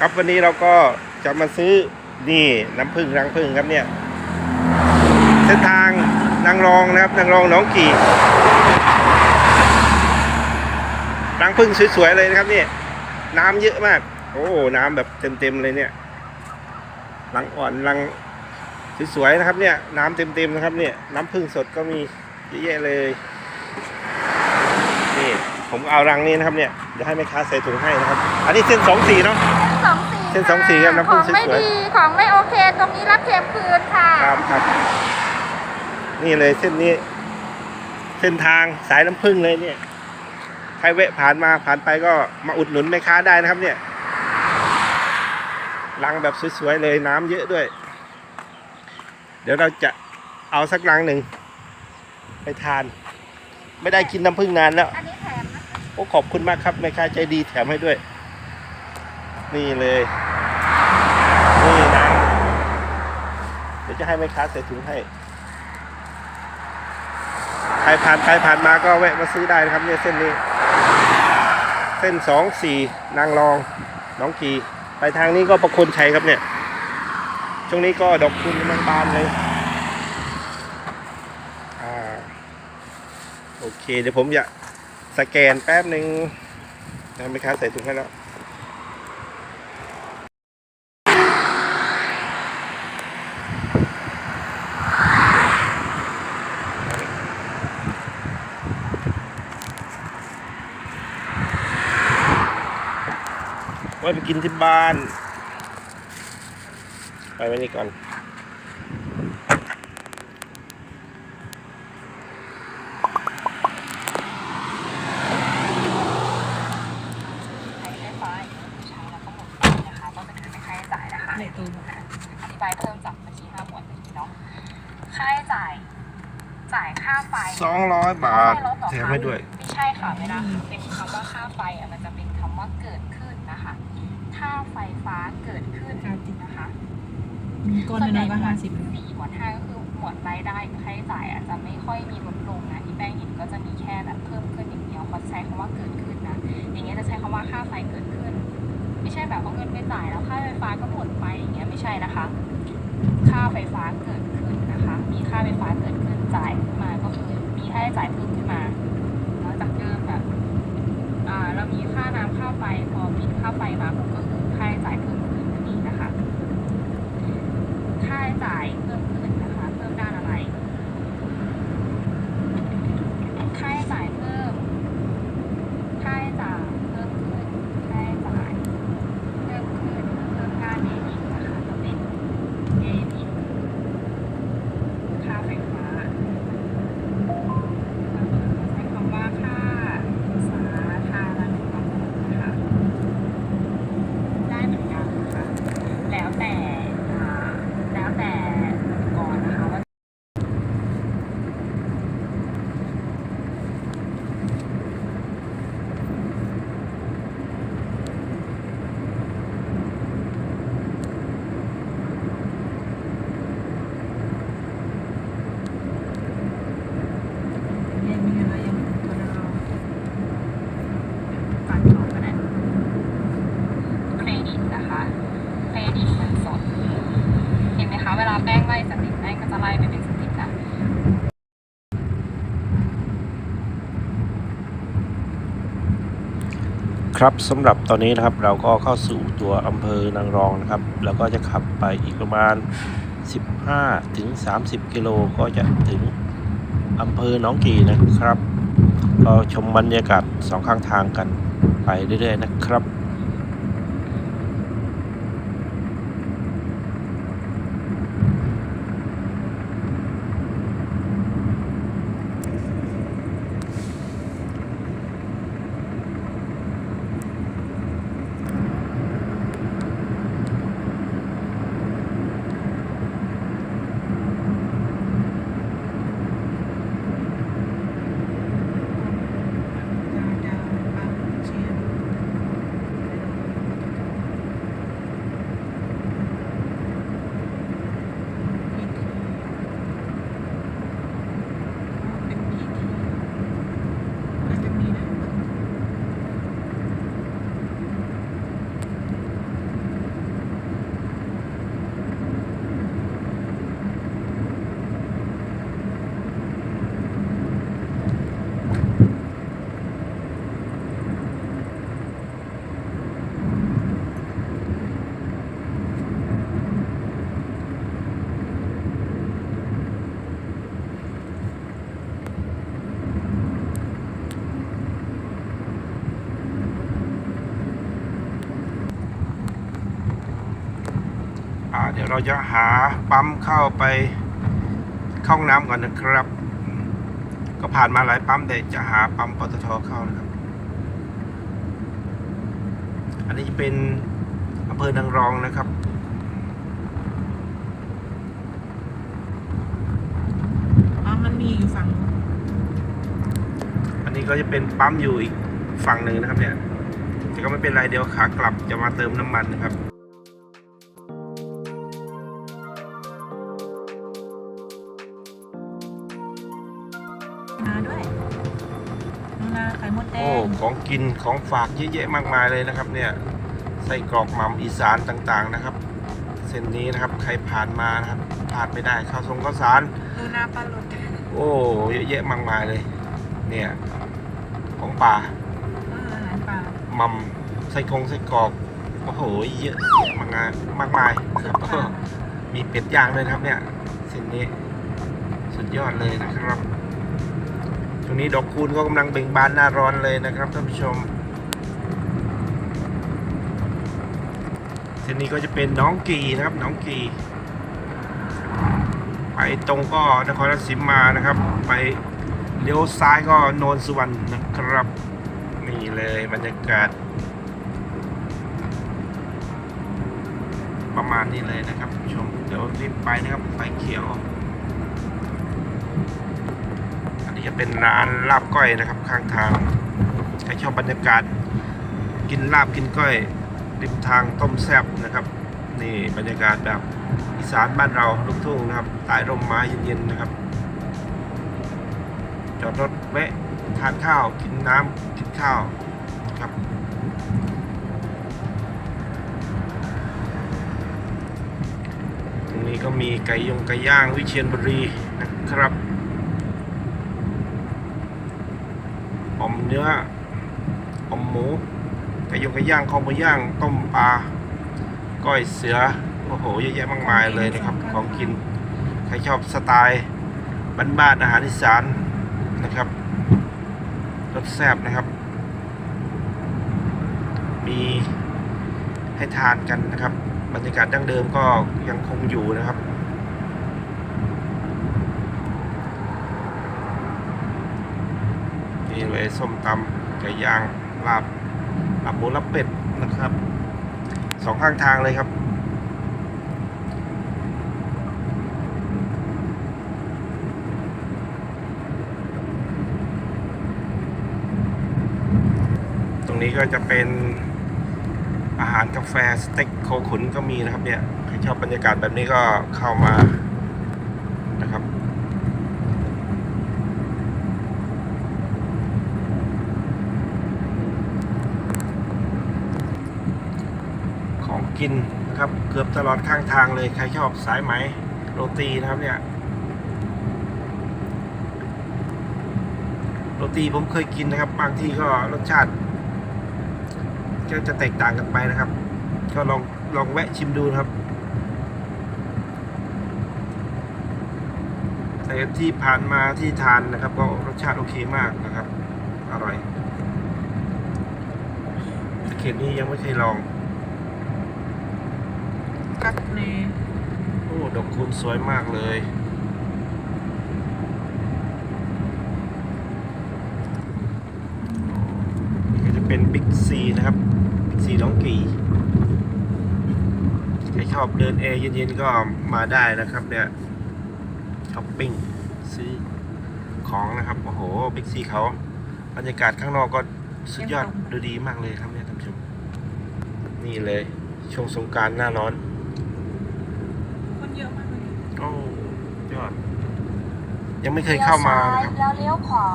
ครับวันนี้เราก็จะมาซื้อนี่น้ำผึ้งรังผึ้งครับเนี่ย เส้นทางนางรองนะครับนางรองหน้องกี่รังผึ้งสวยๆเลยนะครับเนี่ยน้ำเยอะมาก โอ้น้ำแบบเต็มๆเลยเนี่ยรังอ่อนรังสวยๆนะครับเนี่ย น้ำเต็มๆนะครับเนี่ย น้ำผึ้งสดก็มีเยอะแยะเลยนี่ผมเอารังนี้นะครับเนี่ยเดี๋ยวให้แม่ค้าใส่ถุงให้นะครับ อันนี้เส้นสองสีเนาะ สองสีเส้นสองสีครับน้ำผึ้งของไม่สวยๆดีของไม่โอเค ตรงนี้รับเค็มคืนค่ะครับครับ นี่เลยเส้นนี้ เส้นทางสายน้ำผึ้งเลยเนี่ย ใครแวะผ่านมาผ่านไปก็มาอุดหนุนแม่ค้าได้นะครับ เนี่ยรังแบบสวยๆเลยน้ำเยอะด้วย เดี๋ยวเราจะเอาสักรังหนึ่งไปทาน ไม่ได้กินน้ำผึ้งนานแล้ว อันนี้แถมนะ โอ้ขอบคุณมากครับแม่ค้าใจดีแถมให้ด้วย นี่เลย นี่นะ เดี๋ยวจะให้แม่ค้าใส่ถุงให้ ใครผ่านใครผ่านมาก็แวะมาซื้อได้นะครับเนี่ยเส้นนี้ เส้นสองสี่นางรองน้องกีไปทางนี้ก็ประคนชัยครับเนี่ย ช่วงนี้ก็ดอกคุณกำลังบานเลยโอเค เดี๋ยวผมจะสแกนแป๊บหนึ่งนะแม่ค้าใส่ถุงให้แล้ว ไว้ไปกินที่บ้าน ไปไว้นี่ก่อนใช้ไฟฟ้าใช้แล้วก็หมดไปนะคะต้องเป็นค่าใช้จ่ายนะคะในตู้อธิบายเพิ่มจากบัญชีห้าหมวดเมื่อกี้เนาะ ค่าใช้จ่าย จ่ายค่าไฟสองร้อยบาทไม่ลดหรอแถมคะให้ด้วย ไม่ใช่ค่ะเวลาเป็นคำว่าค่าไฟอะมันจะเป็นคำว่าเกิดขึ้นนะ คะค่าไฟฟ้าเกิดขึ้นนะคะมีก้อนน้อยๆก็ห้าสิบสี่หมวดห้าก็คือหมวดรายได้กับค่าใช้จ่ายอะจะไม่ค่อยมีลดลงนะที่แป้งเห็นก็จะมีแค่แบบเพิ่มขึ้นอย่างเดียวเขาใช้คำว่าเกิดขึ้นนะอย่างเงี้ยจะใช้คำว่าค่าไฟเกิดขึ้น ไม่ใช่แบบเอาเงินไปจ่ายแล้วค่าไฟฟ้าก็หมดไปอย่างเงี้ยไม่ใช่นะคะ ค่าไฟฟ้าเกิดขึ้นนะคะ มีค่าไฟฟ้าเกิดขึ้นจ่ายขึ้นมาก็คือมีค่าใช้จ่ายเพิ่มขึ้นมาแล้วจากเดิมแบบอ่าเรา มีค่าน้ำค่าไฟพอปิดค่าไฟมาผมก็คือค่าใช้จ่ายเพิ่มขึ้นนั่นเองนะคะ ค่าใช้จ่ายเพิ่มขึ้นนะคะ เพิ่มด้านอะไร ค่าใช้จ่ายเพิ่ม ค่าใช้จ่ายเพิ่มขึ้น ค่าใช้จ่ายเพิ่มขึ้น เพิ่มค่าเดบิตนะคะจะเป็นเดบิตค่าไฟฟ้าใช้คำว่าค่าสาธารณูปโภคนะคะ ได้เหมือนกันนะคะ แล้วแต่อ่าแล้วแต่อุปกรณ์นะคะว่า ยังมีอะไรยังตัวเรา ปันต่อก็ได้เครดิตนะคะ เครดิตเงินสด เห็นไหมคะ เวลาแป้งไล่สติปแป้งก็จะไล่ไปเป็นสติปนะ ครับสำหรับตอนนี้นะครับเราก็เข้าสู่ตัวอำเภอนางรองนะครับ แล้วก็จะขับไปอีกประมาณ 15ถึง30 กิโลก็จะถึงอำเภอหนองกี่นะครับ ก็ชมบรรยากาศสองข้างทางกันไปเรื่อยๆนะครับ ดาวดาวปั๊บเชียร์ เดี๋ยวเราจะหาปั๊มเข้าไปเข้าห้องน้ำก่อนนะครับ ก็ผ่านมาหลายปั๊มแต่จะหาปั๊มปตทเข้านะครับ อันนี้จะเป็นอำเภอนางรองนะครับ อ๋อ มันมีอยู่ฝั่งนู้นอันนี้ก็จะเป็นปั๊มอยู่อีกฝั่งหนึ่งนะครับเนี่ย แต่ก็ไม่เป็นไรเดี๋ยวขากลับจะมาเติมน้ำมันนะครับ แดโอ้งของกินของฝากเยอะแยะมากมายเลยนะครับเนี่ยไส้กรอกหม่ำอีสานต่างๆนะครับ เส้นนี้นะครับใครผ่านมานะครับพลาดไม่ได้ข้าวทรงข้าวสาร ดูนาปลาหลดโอ้เยอะแยะมากมายเลย เนี่ยของป่าอาหารป่าหม่ำไส้กรงไส้กรอกโอ้โหเยอะแยะมากมายมากมายนะครับค่ะมีเป็ดย่างด้วยนะครับเนี่ยเส้นนี้สุดยอดเลยนะครับตร งนี้ดอกคูณก็กำลังเบ่งบานหน้าร้อนเลยนะครับท่านผู้ชมเส้นนี้ก็จะเป็นน้องกีนะครับน้องกีไปตรงก็นครราชสีมานะครับ ไปเลี้ยวซ้ายก็โนนสุวรรณนะครับ นี่เลยบรรยากาศ ประมาณนี้เลยนะครับผู้ชมเดี๋ยวรีบไปนะครับไฟเขียว อันนี้ จะเป็นร้านลาบก้อยนะครับ ข้างทางใครชอบบรรยากาศ กินลาบกินก้อยริมทางต้มแซบนะครับ นี่บรรยากาศแบบอีสานบ้านเราลูกทุ่งนะครับใต้ร่มไม้เย็นๆนะครับ จอดรถแวะทานข้าวกินน้ำกินข้าวครับตรงนี้ก็มีไก่ยงไก่ย่างวิเชียรบุรีนะครับอม เนื้ออมหมูไก่ยงไก่ย่างคอหมูย่างต้มปลาก้อยเสือโอ้โหเยอะแยะมากมายเลยนะครับ ของกินใครชอบสไตล์บ้านๆอาหารอีสานนะครับรสแซ่บนะครับ มีให้ทานกันนะครับ บรรยากาศดั้งเดิมก็ยังคงอยู่นะครับ นี่เลยส้มตำไก่ย่างลาบลาบหมูลาบเป็ดนะครับสองข้างทางเลยครับ ตรงนี้ก็จะเป็นอาหารกาแฟสเต็กโคขุนก็มีนะครับเนี่ย ใครชอบบรรยากาศแบบนี้ก็เข้ามานะครับ ของ กินนะครับ เกือบตลอดข้างทางเลย ใครชอบสายไหมโรตีนะครับเนี่ย โรตีผมเคยกินนะครับ บางที่ก็รสชาติก็จะแตกต่างกันไปนะครับ ก็ลองลองแวะชิมดูนะครับแต่ที่ผ่านมาที่ทานนะครับ ก็รสชาติโอเคมากนะครับ อร่อยเขตนี้ยังไม่เคยลอง กักเนโอ้ดอกคูณสวยมากเลย นี่ก็จะเป็นบิ๊กซีนะครับบิ๊กซีน้องกีใครชอบเดินแอร์เย็นๆก็มาได้นะครับเนี่ยช้อปปิ้งซื้อของนะครับ โอ้โหบิ๊กซีเขาบรรยากาศข้างนอกก็สุดยอดดูดีมากเลยครับเนี่ยท่านผู้ชม นี่เลยช่วงสงกรารหน้าร้อนคนเยอะมากเลย โอ้ยอด ยังไม่เคยเข้ามานะครับ แล้วเลี้ยวขวา